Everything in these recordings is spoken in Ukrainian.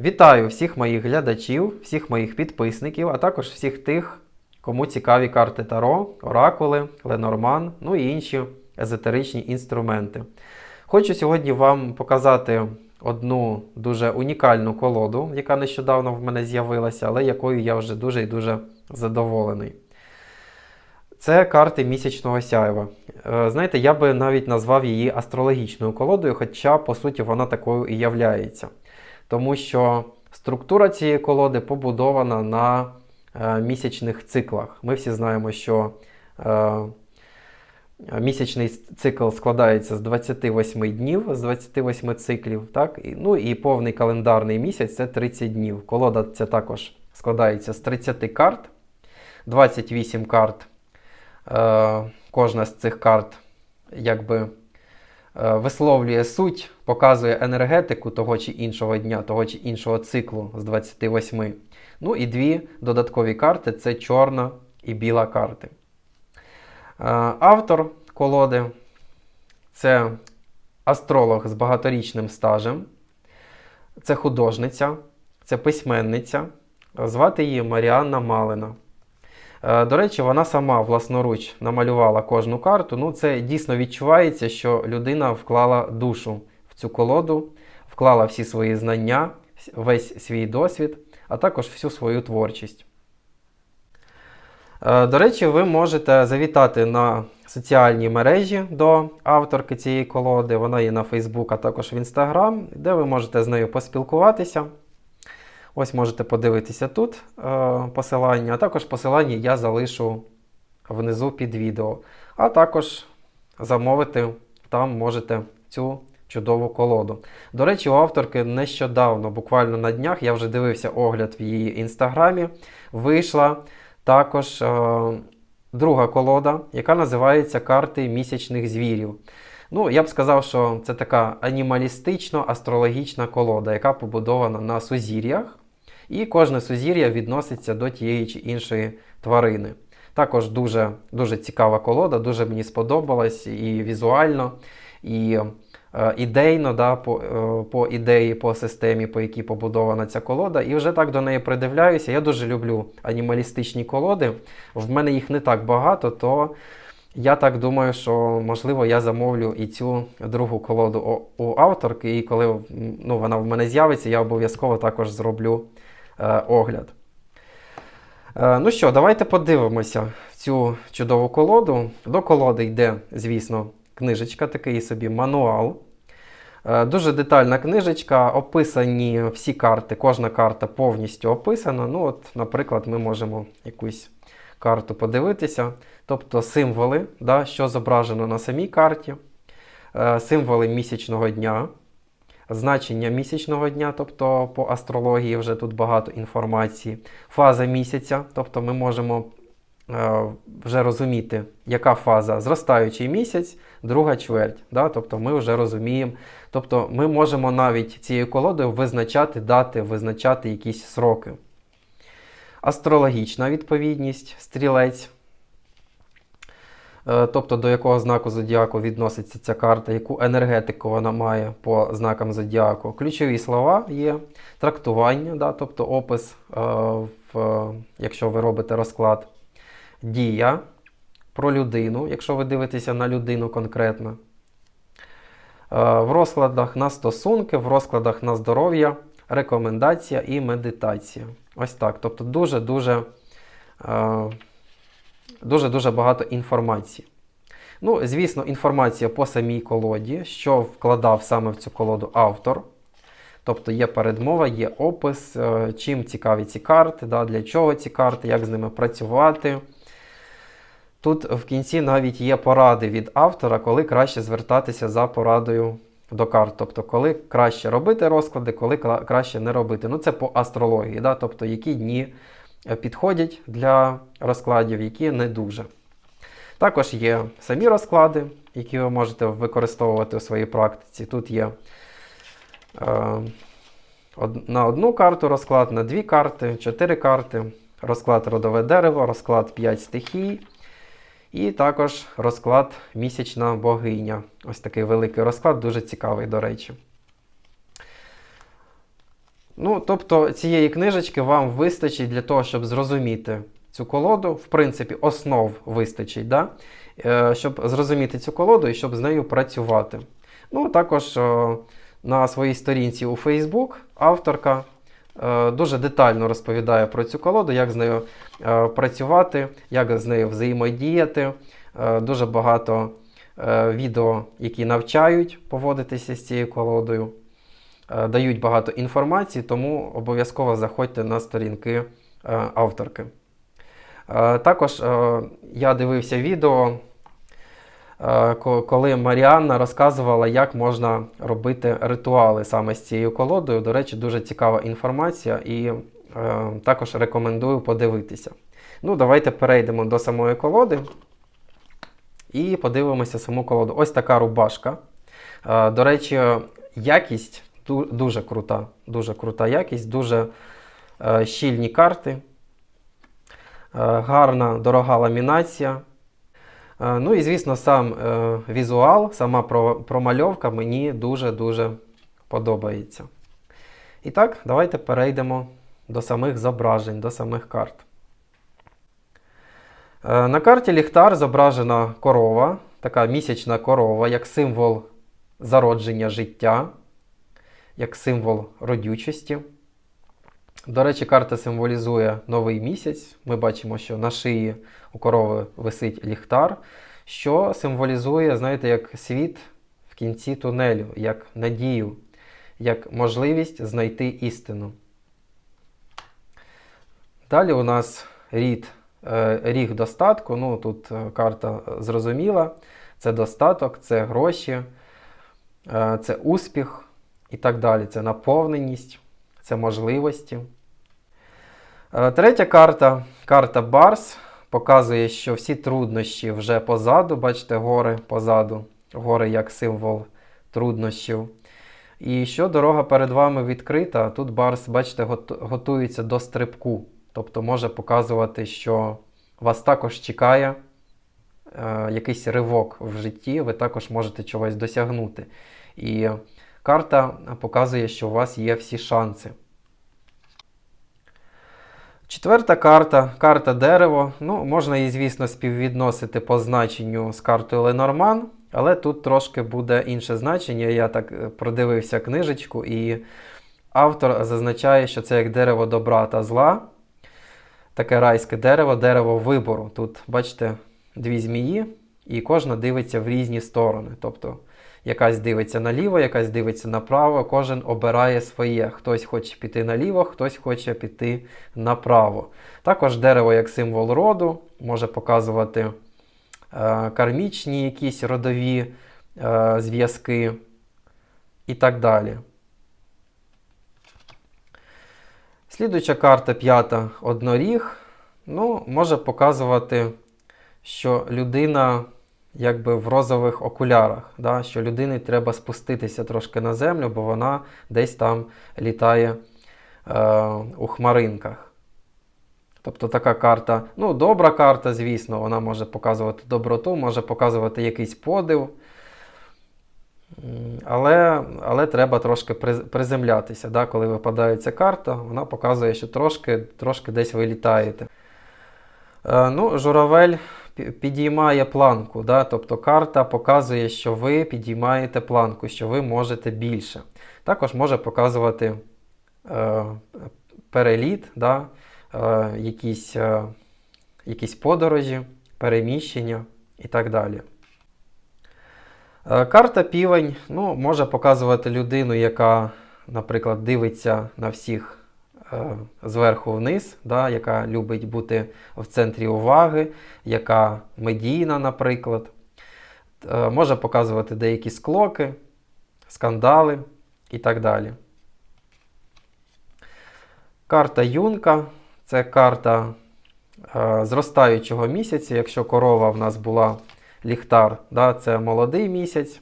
Вітаю всіх моїх глядачів, всіх моїх підписників, а також всіх тих, кому цікаві карти Таро, оракули, Ленорман, ну і інші езотеричні інструменти. Хочу сьогодні вам показати одну дуже унікальну колоду, яка нещодавно в мене з'явилася, але якою я вже дуже і дуже задоволений. Це карти місячного сяйва. Е, Знаєте, я би навіть назвав її астрологічною колодою, хоча, по суті, вона такою і являється. Тому що структура цієї колоди побудована на е, місячних циклах. Ми всі знаємо, що е, місячний цикл складається з 28 днів, з 28 циклів. Так? І, ну і повний календарний місяць це 30 днів. Колода ця також складається з 30 карт, 28 карт. Е, кожна з цих карт якби висловлює суть, показує енергетику того чи іншого дня, того чи іншого циклу з 28. Ну і дві додаткові карти це чорна і біла карти. Е, Автор колоди це астролог з багаторічним стажем, це художниця, це письменниця. Звати її Маріанна Малина. Е, До речі, вона сама власноруч намалювала кожну карту. Ну, це дійсно відчувається, що людина вклала душу в цю колоду, вклала всі свої знання, весь свій досвід, а також всю свою творчість. Е, До речі, ви можете завітати на соціальні мережі до авторки цієї колоди. Вона є на Facebook, а також в Instagram, де ви можете з нею поспілкуватися. Ось можете подивитися тут е, посилання, а також посилання я залишу внизу під відео. А також замовити там можете цю чудову колоду. До речі, у авторки нещодавно, буквально на днях, я вже дивився огляд в її інстаграмі. Вийшла також е, друга колода, яка називається Карти місячних звірів. Ну, я б сказав, що це така анімалістично-астрологічна колода, яка побудована на сузір'ях. І кожне сузір'я відноситься до тієї чи іншої тварини. Також дуже, дуже цікава колода, дуже мені сподобалась і візуально, і е, ідейно, да, по, е, по ідеї, по системі, по якій побудована ця колода. І вже так до неї придивляюся. Я дуже люблю анімалістичні колоди. В мене їх не так багато, то я так думаю, що можливо я замовлю і цю другу колоду у- авторки. І коли ну, вона в мене з'явиться, я обов'язково також зроблю огляд. Е, ну що, давайте подивимося в цю чудову колоду. До колоди йде, звісно, книжечка, такий собі мануал. Е, Дуже детальна книжечка, описані всі карти, кожна карта повністю описана. Ну, от, наприклад, ми можемо якусь карту подивитися. Тобто символи, да, що зображено на самій карті, е, символи місячного дня, значення місячного дня, тобто по астрології вже тут багато інформації, фаза місяця, тобто ми можемо е, вже розуміти, яка фаза зростаючий місяць, друга чверть. Да? Тобто ми вже розуміємо. Тобто ми можемо навіть цією колодою визначати дати, визначати якісь сроки. Астрологічна відповідність, стрілець. Е, Тобто до якого знаку зодіаку відноситься ця карта, яку енергетику вона має по знакам зодіаку. Ключові слова є трактування, да, тобто опис, е, в, якщо ви робите розклад, дія про людину, якщо ви дивитеся на людину конкретно. Е, В розкладах на стосунки, в розкладах на здоров'я, рекомендація і медитація. Ось так. Тобто дуже-дуже дуже-дуже багато інформації. Ну, звісно, інформація по самій колоді, що вкладав саме в цю колоду автор. Тобто є передмова, є опис, е, чим цікаві ці карти, да, для чого ці карти, як з ними працювати. Тут в кінці навіть є поради від автора, коли краще звертатися за порадою до карт. Тобто, коли краще робити розклади, коли краще не робити. Ну, це по астрології, да? тобто які дні підходять для розкладів, які не дуже. Також є самі розклади, які ви можете використовувати у своїй практиці. Тут є е, на одну карту розклад, на дві карти, чотири карти, розклад родове дерево, розклад 5 стихій. І також розклад місячна богиня. Ось такий великий розклад, дуже цікавий, до речі. Ну, тобто цієї книжечки вам вистачить для того, щоб зрозуміти цю колоду. В принципі, основ вистачить, да? Е, щоб зрозуміти цю колоду і щоб з нею працювати. Ну, також е, на своїй сторінці у Facebook авторка е, дуже детально розповідає про цю колоду, як з нею е, працювати, як з нею взаємодіяти. Е, Дуже багато відео, які навчають поводитися з цією колодою, дають багато інформації, тому обов'язково заходьте на сторінки е, авторки. Е, Також е, я дивився відео, е, коли Маріанна розказувала, як можна робити ритуали саме з цією колодою. До речі, дуже цікава інформація і е, також рекомендую подивитися. Ну, давайте перейдемо до самої колоди і подивимося саму колоду. Ось така рубашка. Е, До речі, якість дуже крута. Дуже крута якість, дуже е, щільні карти. Е, Гарна, дорога ламінація. Е, Ну і, звісно, сам е, візуал, сама промальовка мені дуже-дуже подобається. І так, давайте перейдемо до самих зображень, до самих карт. Е, На карті ліхтар зображена корова, така місячна корова, як символ зародження життя, як символ родючості. До речі, карта символізує новий місяць. Ми бачимо, що на шиї у корови висить ліхтар, що символізує, знаєте, як світ в кінці тунелю, як надію, як можливість знайти істину. Далі у нас рід, е, ріг достатку. Ну, тут е, карта зрозуміла. Це достаток, це гроші, е, це успіх і так далі. Це наповненість, це можливості. Е, Третя карта, карта Барс, показує, що всі труднощі вже позаду. Бачите, гори позаду, гори як символ труднощів. І що дорога перед вами відкрита, тут Барс, бачите, готується до стрибку. Тобто може показувати, що вас також чекає е, якийсь ривок в житті, ви також можете чогось досягнути. І карта показує, що у вас є всі шанси. Четверта карта карта дерево. Ну, можна її, звісно, співвідносити по значенню з картою Ленорман, але тут трошки буде інше значення. Я так е, продивився книжечку, і автор зазначає, що це як дерево добра та зла. Таке райське дерево, дерево вибору. Тут, бачите, дві змії, і кожна дивиться в різні сторони. Тобто якась дивиться наліво, якась дивиться направо, кожен обирає своє. Хтось хоче піти наліво, хтось хоче піти направо. Також дерево як символ роду може показувати е, кармічні якісь родові е, зв'язки і так далі. Слідуюча карта п'ята одноріг. Ну, може показувати, що людина якби в розових окулярах, да? що людині треба спуститися трошки на землю, бо вона десь там літає е, у хмаринках. Тобто така карта, ну, добра карта, звісно, вона може показувати доброту, може показувати якийсь подив. Але, але треба трошки приземлятися. Да? Коли випадає ця карта, вона показує, що трошки, трошки десь ви літаєте. Е, ну, журавель підіймає планку. Да? Тобто карта показує, що ви підіймаєте планку, що ви можете більше. Також може показувати е, переліт, да? е, якісь, е, якісь подорожі, переміщення і так далі. Е, Карта півень ну, може показувати людину, яка, наприклад, дивиться на всіх зверху вниз, да, яка любить бути в центрі уваги, яка медійна, наприклад. Е, Може показувати деякі склоки, скандали і так далі. Карта Юнка це карта е, зростаючого місяця. Якщо корова в нас була ліхтар, да, це молодий місяць,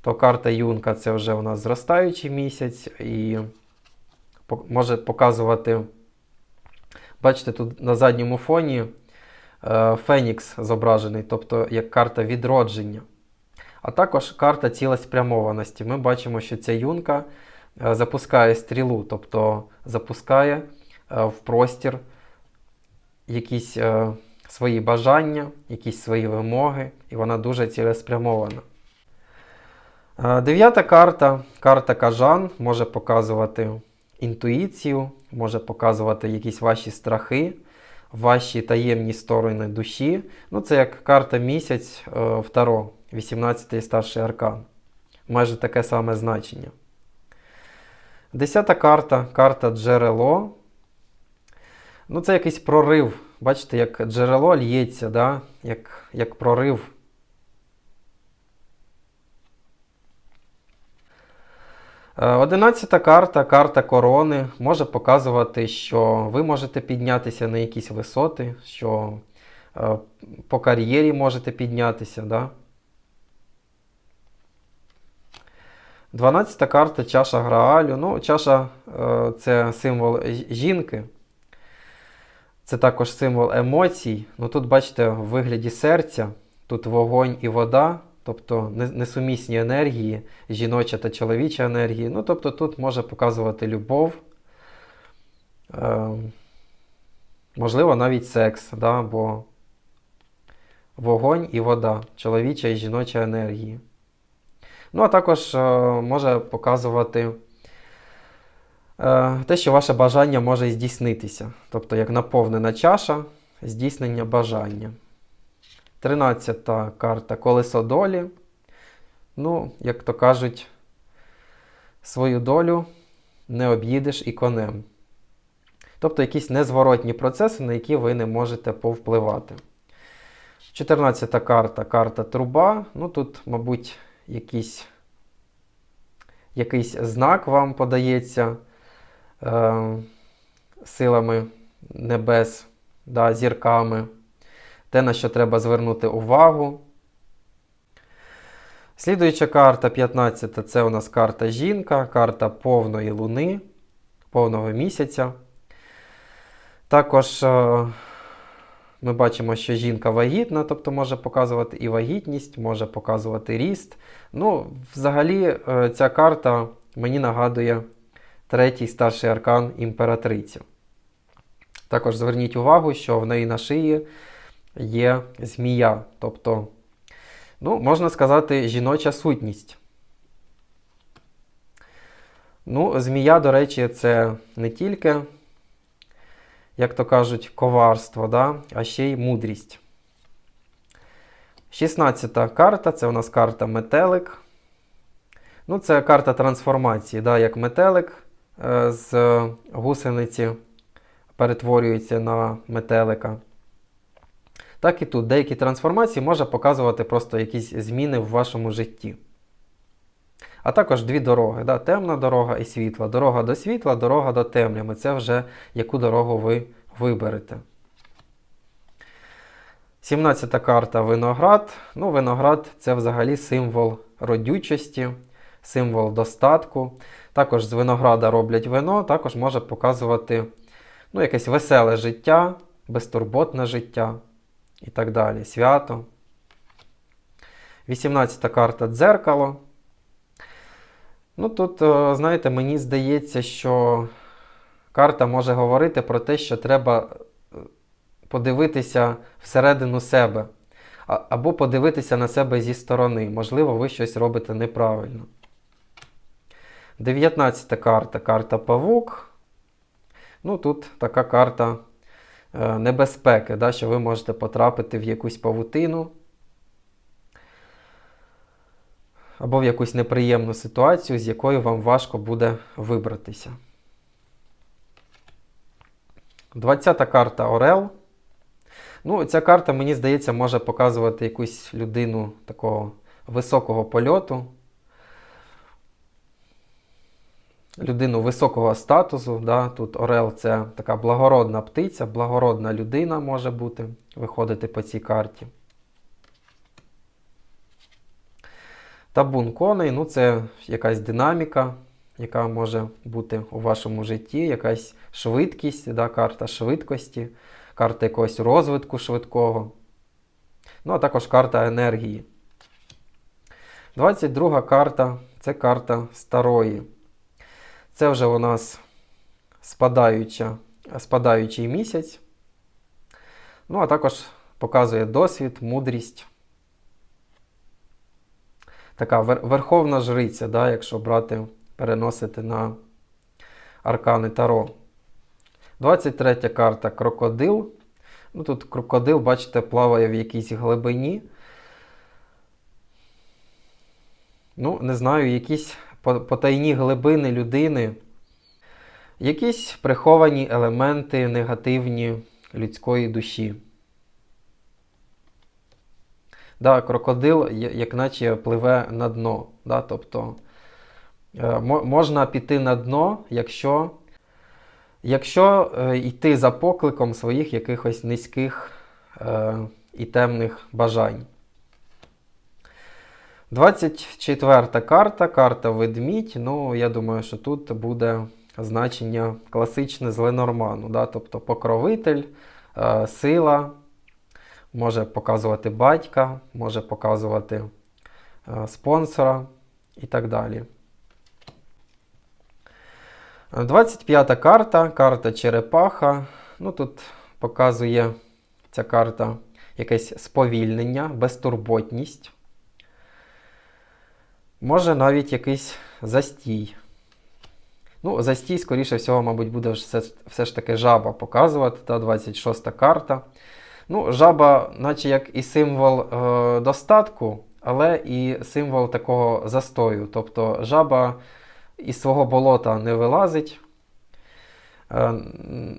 то карта Юнка це вже у нас зростаючий місяць і може показувати. Бачите, тут на задньому фоні е, Фенікс зображений, тобто як карта відродження. А також карта цілеспрямованості. Ми бачимо, що ця юнка е, запускає стрілу, тобто запускає е, в простір якісь свої бажання, якісь свої вимоги, і вона дуже цілеспрямована. Дев'ята карта, карта кажан, може показувати інтуїцію, може показувати якісь ваші страхи, ваші таємні сторони душі. Ну, це як карта місяць е, в Таро, 18-й старший аркан. Майже таке саме значення. Десята карта, карта джерело. Ну, це якийсь прорив. Бачите, як джерело л'ється, да? як, як прорив. Одинадцята карта, карта корони, може показувати, що ви можете піднятися на якісь висоти, що е, по кар'єрі можете піднятися. Да? 12 карта чаша Граалю. Ну, чаша е, це символ жінки. Це також символ емоцій. Ну, тут, бачите, в вигляді серця, тут вогонь і вода, тобто несумісні енергії, жіноча та чоловіча енергії. Ну, тобто тут може показувати любов, е, можливо, навіть секс, да? бо вогонь і вода, чоловіча і жіноча енергії. Ну, а також е, може показувати е, те, що ваше бажання може здійснитися. Тобто, як наповнена чаша здійснення бажання. Тринадцята карта колесо долі. Ну, як то кажуть, свою долю не об'їдеш і конем. Тобто якісь незворотні процеси, на які ви не можете повпливати. 14 карта карта труба. Ну, тут, мабуть, якийсь, якийсь знак вам подається е, силами небес, да, зірками. Те, на що треба звернути увагу. Слідуюча карта 15 це у нас карта жінка, карта повної луни, повного місяця. Також е, ми бачимо, що жінка вагітна, тобто може показувати і вагітність, може показувати ріст. Ну, взагалі, е, ця карта мені нагадує третій старший аркан імператрицю. Також зверніть увагу, що в неї на шиї є змія, тобто, ну, можна сказати, жіноча сутність. Ну, змія, до речі, це не тільки, як то кажуть, коварство, да? а ще й мудрість. 16-та карта це у нас карта метелик. Ну, це карта трансформації, да? як метелик е, з гусениці перетворюється на метелика. Так і тут деякі трансформації може показувати просто якісь зміни в вашому житті. А також дві дороги: да? темна дорога і світла. Дорога до світла, дорога до темряви. Це вже яку дорогу ви виберете. 17 карта виноград. Ну, виноград це взагалі символ родючості, символ достатку. Також з винограда роблять вино, також може показувати ну, якесь веселе життя, безтурботне життя і так далі. Свято. 18 карта дзеркало. Ну, тут, е, знаєте, мені здається, що карта може говорити про те, що треба е, подивитися всередину себе, або подивитися на себе зі сторони. Можливо, ви щось робите неправильно. 19 карта карта павук. Ну, тут така карта небезпеки, да, що ви можете потрапити в якусь павутину або в якусь неприємну ситуацію, з якою вам важко буде вибратися. 20-та карта Орел. Ну, ця карта, мені здається, може показувати якусь людину такого високого польоту, людину високого статусу. Да? Тут Орел це така благородна птиця, благородна людина може бути, виходити по цій карті. Табун коней, ну це якась динаміка, яка може бути у вашому житті, якась швидкість, да, карта швидкості, карта якогось розвитку швидкого. Ну, а також карта енергії. 22 карта це карта старої. Це вже у нас спадаюча, спадаючий місяць. Ну, а також показує досвід, мудрість. Така верховна жриця, да, якщо брати, переносити на аркани Таро. 23 карта крокодил. Ну, тут крокодил, бачите, плаває в якійсь глибині. Ну, не знаю, якісь потайні глибини людини, якісь приховані елементи негативні людської душі. Да, крокодил, як наче пливе на дно. Да, тобто е, можна піти на дно, якщо, якщо е, йти за покликом своїх якихось низьких е, і темних бажань. 24 карта, карта ведмідь. Ну, я думаю, що тут буде значення класичне з Ленорману, да? тобто покровитель, е, сила, може показувати батька, може показувати е, спонсора і так далі. 25 карта, карта черепаха. Ну, тут показує ця карта якесь сповільнення, безтурботність. Може навіть якийсь застій. Ну, застій, скоріше всього, мабуть, буде все, все ж таки жаба показувати, та 26 карта. Ну, жаба, наче як і символ е, достатку, але і символ такого застою. Тобто жаба із свого болота не вилазить. Е,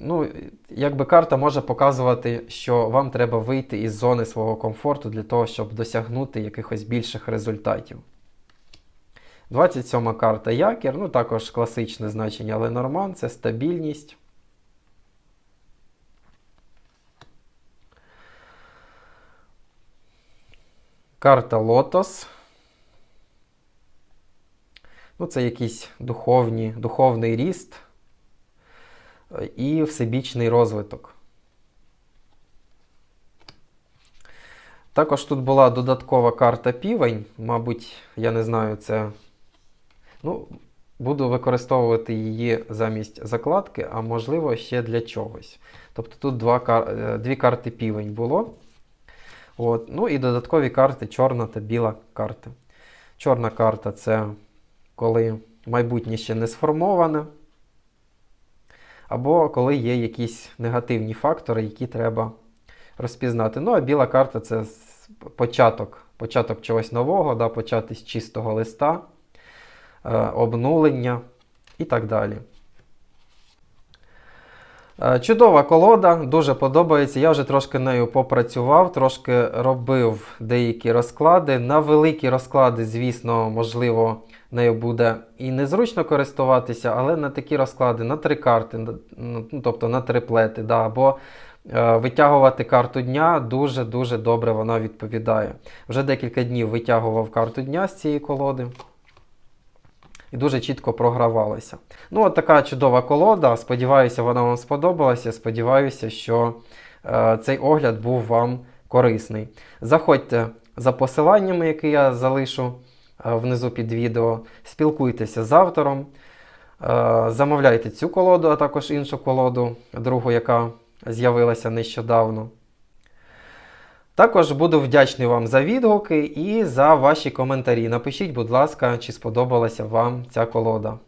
ну, якби карта може показувати, що вам треба вийти із зони свого комфорту для того, щоб досягнути якихось більших результатів. 27 карта якір, ну також класичне значення Ленорман, це стабільність. Карта Лотос. Ну, це якийсь духовні, духовний ріст е, і всебічний розвиток. Також тут була додаткова карта півень. Мабуть, я не знаю, це. Ну, буду використовувати її замість закладки, а можливо ще для чогось. Тобто тут два, е, дві карти півень було. От. Ну і додаткові карти чорна та біла карти. Чорна карта це коли майбутнє ще не сформоване, або коли є якісь негативні фактори, які треба розпізнати. Ну, а біла карта це початок, початок чогось нового, да, почати з чистого листа, обнулення і так далі. Е, Чудова колода, дуже подобається. Я вже трошки нею попрацював, трошки робив деякі розклади. На великі розклади, звісно, можливо, нею буде і незручно користуватися, але на такі розклади, на три карти, ну, тобто на триплети, да, або е, витягувати карту дня дуже-дуже добре вона відповідає. Вже декілька днів витягував карту дня з цієї колоди. І дуже чітко програвалася. Ну, от така чудова колода. Сподіваюся, вона вам сподобалася. Сподіваюся, що е, цей огляд був вам корисний. Заходьте за посиланнями, які я залишу е, внизу під відео. Спілкуйтеся з автором. Е, замовляйте цю колоду, а також іншу колоду, другу, яка з'явилася нещодавно. Також буду вдячний вам за відгуки і за ваші коментарі. Напишіть, будь ласка, чи сподобалася вам ця колода.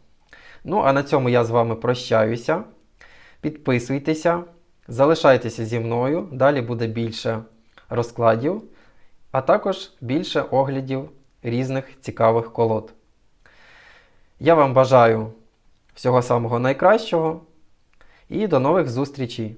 Ну, а на цьому я з вами прощаюся. Підписуйтеся, залишайтеся зі мною. Далі буде більше розкладів, а також більше оглядів різних цікавих колод. Я вам бажаю всього самого найкращого і до нових зустрічей!